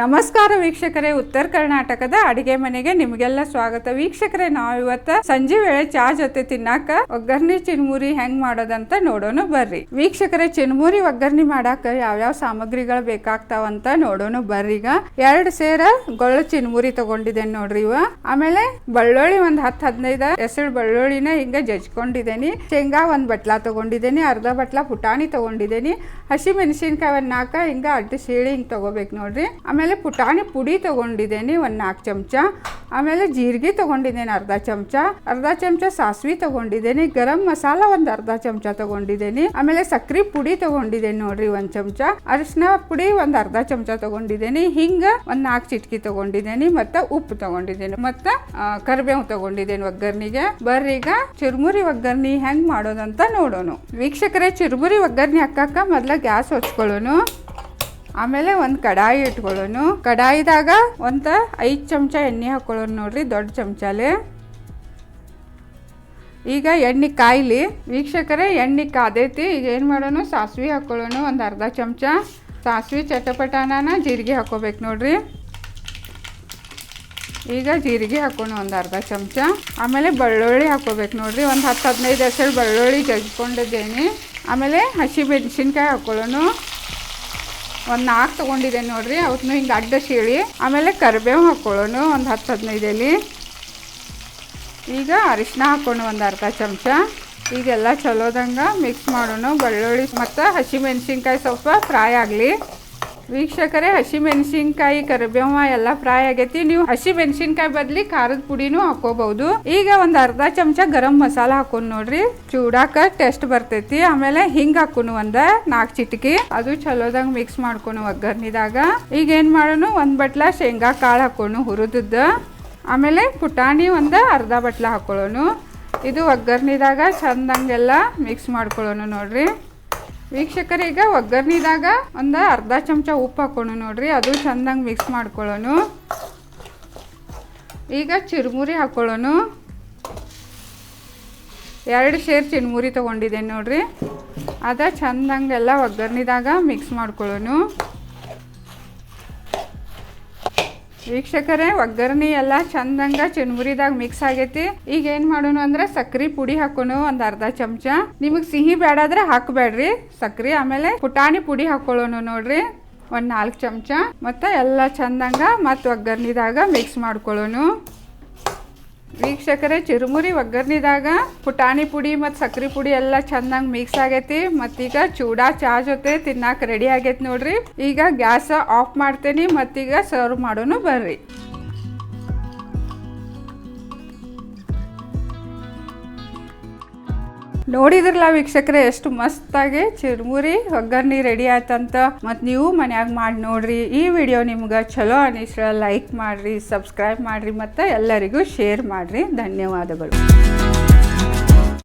ನಮಸ್ಕಾರ ವೀಕ್ಷಕರೇ, ಉತ್ತರ ಕರ್ನಾಟಕದ ಅಡಿಗೆ ಮನೆಗೆ ನಿಮಗೆಲ್ಲ ಸ್ವಾಗತ. ವೀಕ್ಷಕರೇ ನಾವು ಇವತ್ತ ಸಂಜೆ ವೇಳೆ ಚಾ ಜೊತೆ ತಿನ್ನಾಕ ಒಗ್ಗರ್ಣಿ, ಚಿನ್ಮುರಿ ಹೆಂಗ್ ಮಾಡೋದಂತ ನೋಡೋಣ ಬರ್ರಿ. ವೀಕ್ಷಕರೇ, ಚಿನ್ಮುರಿ, ಒಗ್ಗರ್ಣಿ ಮಾಡಾಕ ಯಾವ್ಯಾವ ಸಾಮಗ್ರಿಗಳು ಬೇಕಾಗ್ತಾವಂತ ನೋಡೋಣ ಬರ್ರಿ. ಈಗ ಎರಡ್ ಸೇರ ಗೊಳ್ಳ, ಚಿನ್ಮುರಿ ತಗೊಂಡಿದ್ದೇನೆ ನೋಡ್ರಿ ಇವ. ಆಮೇಲೆ ಬಳ್ಳೊಳ್ಳಿ ಒಂದ್ ಹತ್ತು ಹದಿನೈದ ಹೆಸರು ಬಳ್ಳೊಳ್ಳಿನ ಹಿಂಗ ಜಜ್ಕೊಂಡಿದ್ದೇನೆ. ಶೇಂಗಾ ಒಂದ್ ಬಟ್ಲಾ ತಗೊಂಡಿದ್ದೇನೆ, ಅರ್ಧ ಬಟ್ಲಾ ಪುಟಾಣಿ ತಗೊಂಡಿದ್ದೇನೆ. ಹಸಿ ಮೆಣಸಿನ್ಕಾಯಿ ಒಂದ್ ನಾಲ್ಕ ಹಿಂಗ ಅಡ್ಡ ಸೀಳಿ ಹಿಂಗ್ ತಗೋಬೇಕು ನೋಡ್ರಿ. ಆಮೇಲೆ ಪುಟಾಣಿ ಪುಡಿ ತಗೊಂಡಿದ್ದೇನೆ ಒಂದು ನಾಲ್ಕು ಚಮಚ. ಆಮೇಲೆ ಜೀರಿಗೆ ತೊಗೊಂಡಿದ್ದೇನೆ ಅರ್ಧ ಚಮಚ. ಅರ್ಧ ಚಮಚ ಸಾಸಿವೆ ತಗೊಂಡಿದ್ದೇನೆ ಗರಂ ಮಸಾಲ ಒಂದು ಅರ್ಧ ಚಮಚ ತಗೊಂಡಿದ್ದೇನೆ ಆಮೇಲೆ ಸಕ್ಕರೆ ಪುಡಿ ತೊಗೊಂಡಿದ್ದೇನೆ ನೋಡ್ರಿ ಒಂದು ಚಮಚ. ಅರಿಶಿನ ಪುಡಿ ಒಂದ್ ಅರ್ಧ ಚಮಚ ತಗೊಂಡಿದ್ದೇನೆ ಹಿಂಗ ಒಂದು ನಾಲ್ಕು ಚಿಟಕಿ ತಗೊಂಡಿದ್ದೇನೆ ಮತ್ತು ಉಪ್ಪು ತಗೊಂಡಿದ್ದೇನೆ ಮತ್ತು ಕರಿಬೇವು ತಗೊಂಡಿದ್ದೇನೆ ಒಗ್ಗರ್ನಿಗೆ ಈಗ ಚುರುಮುರಿ ಒಗ್ಗರ್ನಿ ಹೆಂಗ್ ಮಾಡೋದಂತ ನೋಡೋಣ. ವೀಕ್ಷಕರೇ, ಚುರುಮುರಿ ಒಗ್ಗರ್ನಿ ಹಾಕಾಕ ಮೊದಲ ಗ್ಯಾಸ್ ಹಚ್ಕೊಳ್ಳೋನು ಆಮೇಲೆ ಒಂದು ಕಡಾಯಿ ಇಟ್ಕೊಳ್ಳೋನು. ಕಡಾಯಿದಾಗ ಒಂದು ಐದು ಚಮಚ ಎಣ್ಣೆ ಹಾಕೊಳ್ಳೋನು ನೋಡ್ರಿ, ದೊಡ್ಡ ಚಮಚಲಿ ಈಗ ಎಣ್ಣೆ ಕಾಯ್ಲಿ. ವೀಕ್ಷಕರೇ, ಎಣ್ಣೆ ಕಾದೈತಿ. ಈಗ ಏನು ಮಾಡೋಣ ಸಾಸಿವೆ ಹಾಕ್ಕೊಳ್ಳೋಣ ಒಂದು ಅರ್ಧ ಚಮಚ. ಸಾಸಿವೆ ಚಟಪಟಾನ ಜೀರಿಗೆ ಹಾಕೋಬೇಕು ನೋಡ್ರಿ. ಈಗ ಜೀರಿಗೆ ಹಾಕೋಣ ಒಂದು ಅರ್ಧ ಚಮಚ. ಆಮೇಲೆ ಬೆಳ್ಳುಳ್ಳಿ ಹಾಕೋಬೇಕು ನೋಡ್ರಿ. ಒಂದು ಹತ್ತು ಹದಿನೈದು ಹೆಸರು ಬೆಳ್ಳುಳ್ಳಿ ಜಜ್ಕೊಂಡಿದ್ದೇನೆ. ಆಮೇಲೆ ಹಸಿ ಮೆಣಸಿನ್ಕಾಯಿ ಹಾಕೊಳ್ಳೋಣ ಒಂದು ನಾಲ್ಕು ತೊಗೊಂಡಿದ್ದೇನೆ ನೋಡ್ರಿ ಅವತ್ತೂ ಹಿಂಗೆ ಅಡ್ಡ ಸೀಳಿ ಆಮೇಲೆ ಕರಿಬೇವು ಹಾಕ್ಕೊಳ್ಳೋನು ಒಂದು ಹತ್ತು ಹದಿನೈದು ಎಲೆ ಈಗ ಅರಿಶಿನ ಹಾಕೋಣ ಒಂದು ಅರ್ಧ ಚಮಚ. ಈಗೆಲ್ಲ ಚಲೋದಂಗೆ ಮಿಕ್ಸ್ ಮಾಡೋಣ ಬೆಳ್ಳುಳ್ಳಿ ಮತ್ತು ಹಸಿ ಮೆಣಸಿನ್ಕಾಯಿ ಸ್ವಲ್ಪ ಫ್ರೈ ಆಗಲಿ. ವೀಕ್ಷಕರೇ ಹಸಿ ಮೆಣಸಿನ್ಕಾಯಿ ಕರಿಬೇವ ಎಲ್ಲ ಫ್ರೈ ಆಗೈತಿ. ನೀವು ಹಸಿ ಮೆಣಸಿನ್ಕಾಯಿ ಬದ್ಲಿ ಖಾರದ ಪುಡಿನೂ ಹಾಕೋಬಹುದು ಈಗ ಒಂದ್ ಅರ್ಧ ಚಮಚ ಗರಂ ಮಸಾಲ ಹಾಕೊಂಡ್ ನೋಡ್ರಿ. ಚೂಡಾಕ ಟೆಸ್ಟ್ ಬರ್ತೈತಿ. ಆಮೇಲೆ ಹಿಂಗ್ ಹಾಕೋನು ಒಂದ ನಾಲ್ಕು ಚಿಟಕಿ. ಅದು ಚಲೋದಂಗ್ ಮಿಕ್ಸ್ ಮಾಡ್ಕೊನು ಒಗ್ಗರ್ನಿದಾಗ ಈಗ ಏನ್ ಮಾಡೋಣ? ಒಂದ್ ಬಟ್ಲ ಶೇಂಗಾ ಕಾಳು ಹಾಕೋನು ಹುರಿದದ್ದ. ಆಮೇಲೆ ಪುಟಾಣಿ ಒಂದ ಅರ್ಧ ಬಟ್ಲ ಹಾಕೊಳ್ಳೋನು ಇದು ಒಗ್ಗರ್ನಿದಾಗ ಚಂದಂಗೆಲ್ಲ ಮಿಕ್ಸ್ ಮಾಡ್ಕೊಳ್ಳೋನು ನೋಡ್ರಿ. ವೀಕ್ಷಕರು, ಈಗ ಒಗ್ಗರ್ನಿದಾಗ ಒಂದು ಅರ್ಧ ಚಮಚ ಉಪ್ಪು ಹಾಕೋಣ ನೋಡ್ರಿ. ಅದು ಚಂದಂಗೆ ಮಿಕ್ಸ್ ಮಾಡ್ಕೊಳ್ಳೋನು ಈಗ ಚಿರುಮುರಿ ಹಾಕೊಳ್ಳೋನು ಎರಡು ಶೇರ್ ಚಿರುಮುರಿ ತೊಗೊಂಡಿದ್ದೇನೆ ನೋಡ್ರಿ. ಅದ ಚಂದಂಗೆಲ್ಲ ಒಗ್ಗರ್ನಿದಾಗ ಮಿಕ್ಸ್ ಮಾಡ್ಕೊಳ್ಳೋನು ವೀಕ್ಷಕರೇ, ಒಗ್ಗರಣೆ ಎಲ್ಲ ಚಂದಂಗ ಚಿನ್ಮುರಿದಾಗ ಮಿಕ್ಸ್ ಆಗೈತಿ. ಈಗ ಏನ್ ಮಾಡೋಣ ಅಂದ್ರೆ ಸಕ್ರಿ ಪುಡಿ ಹಾಕೋಣ ಒಂದ್ ಅರ್ಧ ಚಮಚ. ನಿಮಗ್ ಸಿಹಿ ಬೇಡಾದ್ರೆ ಹಾಕಬೇಡ್ರಿ. ಸಕ್ರಿ ಆಮೇಲೆ ಪುಟಾಣಿ ಪುಡಿ ಹಾಕೊಳ್ಳೋಣ ನೋಡ್ರಿ. ಒಂದ್ ನಾಲ್ಕು ಚಮಚ. ಮತ್ತೆ ಎಲ್ಲ ಚಂದಂಗ ಮತ್ ಒಗ್ಗರಣಿದಾಗ ಮಿಕ್ಸ್ ಮಾಡ್ಕೊಳ್ಳೋನು ವೀಕ್ಷಕರೇ, ಚಿರುಮುರಿ ಒಗ್ಗರ್ನಿದಾಗ ಪುಟಾಣಿ ಪುಡಿ ಮತ್ತು ಸಕ್ರೆ ಪುಡಿ ಎಲ್ಲ ಚೆನ್ನಾಗಿ ಮಿಕ್ಸ್ ಆಗೈತಿ. ಮತ್ತೀಗ ಚೂಡಾ ಚಾ ಜೊತೆ ತಿನ್ನಾಕ ರೆಡಿ ಆಗೈತಿ ನೋಡ್ರಿ. ಈಗ ಗ್ಯಾಸ್ ಆಫ್ ಮಾಡ್ತೇನೆ, ಮತ್ತೀಗ ಸರ್ವ್ ಮಾಡೋನು ಬರ್ರಿ. ನೋಡಿದ್ರಲ್ಲ ವೀಕ್ಷಕರೇ, ಎಷ್ಟು ಮಸ್ತಾಗಿ ಚಿರ್ಮುರಿ ಒಗ್ಗರ್ನಿ ರೆಡಿ ಆಯ್ತಂತ. ಮತ್ತು ನೀವು ಮನ್ಯಾಗ ಮಾಡಿ ನೋಡ್ರಿ. ಈ ವಿಡಿಯೋ ನಿಮ್ಗೆ ಚಲೋ ಅನಿಸ್ರ ಲೈಕ್ ಮಾಡಿರಿ ಸಬ್ಸ್ಕ್ರೈಬ್ ಮಾಡಿರಿ, ಮತ್ತು ಎಲ್ಲರಿಗೂ ಶೇರ್ ಮಾಡಿರಿ. ಧನ್ಯವಾದಗಳು.